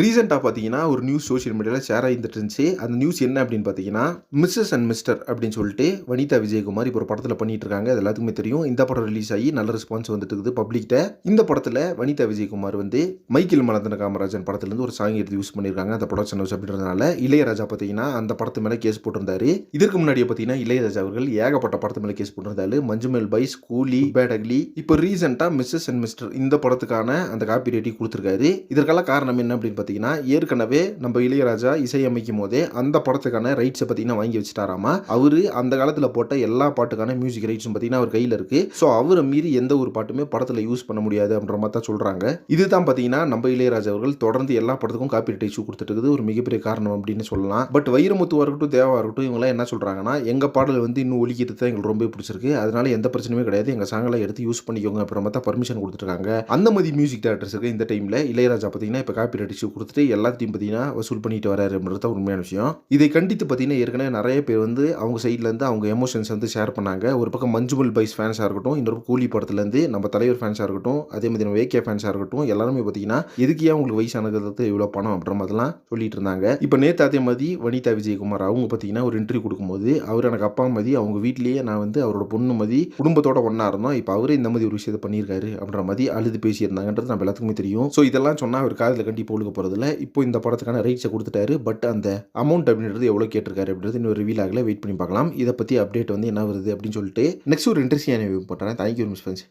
ரீசெண்டாக பார்த்தீங்கன்னா ஒரு நியூஸ் சோஷியல் மீடியாவில் ஷேர் ஆகிட்டு இருந்துச்சு. அந்த நியூஸ் என்ன அப்படின்னு பார்த்தீங்கன்னா மிஸ்ஸஸ் அண்ட் மிஸ்டர் அப்படின்னு சொல்லிட்டு வனிதா விஜயகுமார் இப்போ ஒரு படத்தில் பண்ணிட்டு இருக்காங்க. அது எல்லாத்துக்குமே தெரியும். இந்த படம் ரிலீஸ் ஆகி நல்ல ரெஸ்பான்ஸ் வந்துட்டு இருக்குது பப்ளிக்கிட்ட இந்த படத்தில் வனிதா விஜயகுமார் வந்து மைக்கேல் மலந்தன காமராஜன் படத்துலேருந்து ஒரு சாங் எடுத்து யூஸ் பண்ணியிருக்காங்க. அந்த ப்ரொடக்ஷன் ஹவுஸ் அப்படின்றதுனால. இளையராஜா பார்த்தீங்கன்னா அந்த படத்து மேலே கேஸ் போட்டிருந்தாரு. இதற்கு முன்னாடியே பார்த்தீங்கன்னா இளையராஜா அவர்கள் ஏகப்பட்ட படத்து மேலே கேஸ் போட்டிருந்தாரு. மஞ்சுமேல் பைஸ் கூலி பேடக்லி. இப்போ ரீசெண்டாக மிஸ்ஸஸ் அண்ட் மிஸ்டர் இந்த படத்துக்கான அந்த காப்பி ரேட்டி கொடுத்துருக்காரு. இதற்கெல்லாம் காரணம் என்ன அப்படின்னு பார்த்தீங்கன்னா ஏற்கனவே நம்ம இளையராஜா இசையமைக்கும் போதே அந்த படத்துக்கான ரைட்ஸை பார்த்தீங்கன்னா வாங்கி வச்சுட்டாராமா? அவர் அந்த காலத்தில் போட்ட எல்லா பாட்டுக்கான மியூசிக் ரைட்ஸும் பார்த்தீங்கன்னா அவர் கையில் இருக்குது ஸோ அவரை மீறி எந்த ஒரு பாட்டுமே படத்தில் யூஸ் பண்ண முடியாது அப்படின்ற மாதிரி தான் சொல்கிறாங்க இதுதான் பார்த்தீங்கன்னா நம்ம இளையராஜா அவர்கள் தொடர்ந்து எல்லா படத்துக்கும் காப்பி ரைட் இஷ்யூ கொடுத்துட்டு ஒரு மிகப்பெரிய காரணம் அப்படின்னு சொல்லலாம். பட் வைரமுத்துவாக இருக்கட்டும் தேவா இருக்கட்டும் இவங்களாம் என்ன சொல்கிறாங்கன்னா எங்கள் பாடல் வந்து இன்னும் ஒழிக்கிறது தான் எங்களுக்கு ரொம்ப பிடிச்சிருக்கு. அதனால எந்த பிரச்சனையுமே கிடையாது. எங்கள் சாங்கெல்லாம் எடுத்து யூஸ் பண்ணிக்கோங்க அப்புறம் பார்த்தா பர்மிஷன் கொடுத்துருக்காங்க அந்த மாதிரி மியூசிக் டேரக்டர்ஸுக்கு இந்த டைமில் இளையராஜா பார்த்தீங்கன்னா இப்போ காப்பி ரைட் இஷ்யூ கொடுத்துட்டு எல்லாத்தையும் பார்த்தீங்கன்னா வசூல் பண்ணிட்டு வராரு அப்படின்றது உண்மையான விஷயம். இதை கண்டித்து பார்த்தீங்கன்னா ஏற்கனவே நிறைய பேர் வந்து அவங்க சைட்லேருந்து அவங்க எமோஷன்ஸ் வந்து ஷேர் பண்ணாங்க. ஒரு பக்கம் மஞ்சுமல் பைஸ் ஃபேன்ஸாக இருக்கட்டும் இன்னொரு பக்கம் கூலி படத்துலேருந்து நம்ம தலைவர் ஃபேன்ஸாக இருக்கட்டும் அதே மாதிரி நம்ம வேகே ஃபேன்ஸாக இருக்கட்டும் எல்லாருமே பார்த்தீங்கன்னா எதுக்கு ஏன் உங்களுக்கு வயசானது இவ்வளோ பணம் அப்படின்ற மாதிரிலாம் சொல்லிட்டு இருந்தாங்க. இப்போ நேற்று அதே மாதிரி வனிதா விஜயகுமார் அவங்க பார்த்தீங்கன்னா ஒரு இன்டர்வியூ கொடுக்கும்போது அவர் எனக்கு அப்பா மதி அவங்க வீட்லேயே நான் வந்து அவரோட பொண்ணு மதி குடும்பத்தோட ஒன்றா இருந்தோம். இப்போ அவரே இந்த மாதிரி ஒரு விஷயத்தை பண்ணியிருக்காரு அப்படின்ற மாதிரி அழுது பேசியிருந்தாங்கன்றது நம்ம எல்லாத்துக்குமே தெரியும். ஸோ இதெல்லாம் சொன்னால் அவர் காதில் கண்டிப்பாக ஒழுக போகிறதில்ல இப்போ இந்த படத்துக்கான ரைட்ஸை கொடுத்துட்டாரு. பட் அந்த அமௌண்ட் அப்படின்றது எவ்வளோ கேட்டிருக்காரு அப்படின்றது இன்னும் ரிவீல் ஆகல. வெயிட் பண்ணி பார்க்கலாம். இதை பற்றி அப்டேட் வந்து என்ன வருது அப்படின்னு சொல்லிட்டு நெக்ஸ்ட் ஒரு இன்ட்ரெஸ்டிங் பண்ணுறேன் தேங்க்யூ மிஸ் ஃப்ரெண்ட்ஸ்